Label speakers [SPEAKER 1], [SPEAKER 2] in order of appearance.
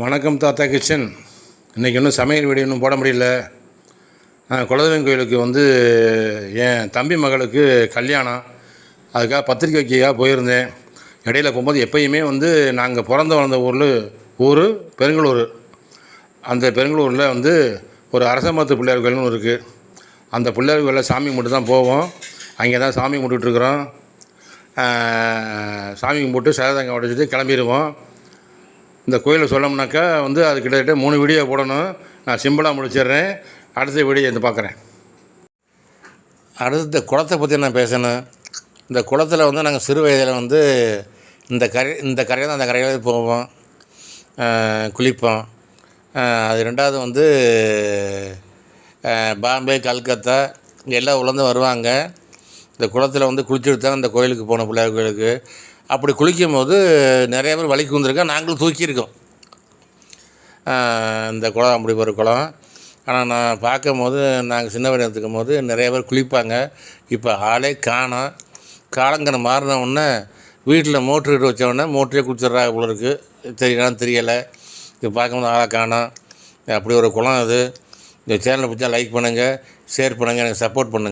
[SPEAKER 1] வணக்கம் தாத்தா கிச்சன். இன்றைக்கி இன்னும் சமையல் வீடியோ இன்னும் போட முடியல. குலதெய்வம் கோயிலுக்கு வந்து என் தம்பி மகளுக்கு கல்யாணம். அதுக்காக பத்திரிக்கை வைக்கையாக போயிருந்தேன். இடையில போகும்போது எப்பயுமே வந்து நாங்கள் பிறந்து வளர்ந்த ஊரில் ஊர் பெருங்களூர். அந்த பெருங்களூரில் வந்து ஒரு அரச மரத்து பிள்ளையார் கோயில்னு இருக்குது அந்த பிள்ளையார் கோயிலில் சாமி கும்பிட்டு தான் போவோம். அங்கே தான் சாமி கும்பிட்டுட்ருக்குறோம் சாமி கும்பிட்டு சேதங்க உடச்சிட்டு கிளம்பிடுவோம். இந்த கோயிலை சொல்லணும்னாக்கா வந்து அது கிட்டத்தட்ட மூணு வீடியோ போடணும். நான் சிம்பிளாக முடிச்சிடுறேன். அடுத்த வீடியோ வந்து பார்க்குறேன். அடுத்து இந்த குளத்தை பற்றி நான் பேசணும். இந்த குளத்தில் வந்து நாங்கள் சிறு வயதில் வந்து இந்த கரை இந்த கரையில் தான் அந்த கரையில் போவோம். குளிப்போம். அது ரெண்டாவது வந்து பாம்பே கல்கத்தா இங்கே எல்லா ஊர்லேருந்து வருவாங்க. இந்த குளத்தில் வந்து குளிச்சுட்டு தான் இந்த கோயிலுக்கு போனோம் பிள்ளையார் கோயிலுக்கு அப்படி குளிக்கும் போது நிறைய பேர் வலிக்கு வந்திருக்கோம் நாங்களும் தூக்கியிருக்கோம். இந்த குளம் அப்படி ஒரு குளம். ஆனால் நான் பார்க்கும் போது நாங்கள் சின்ன வயதில் இருக்கும் போது நிறைய பேர் குளிப்பாங்க. இப்போ ஆளே காணோம். காலங்கிற மாறின உடனே வீட்டில் மோட்ரு இட்டு வச்ச மோட்டரே குளிச்சிட்றாங்க போல இருக்குது தெரியலாம் தெரியலை. இது பார்க்கும்போது ஆளை காணோம். அப்படி ஒரு குளம் அது. இந்த சேனலை பிடிச்சா லைக் பண்ணுங்கள் ஷேர் பண்ணுங்கள் எனக்கு சப்போர்ட் பண்ணுங்கள்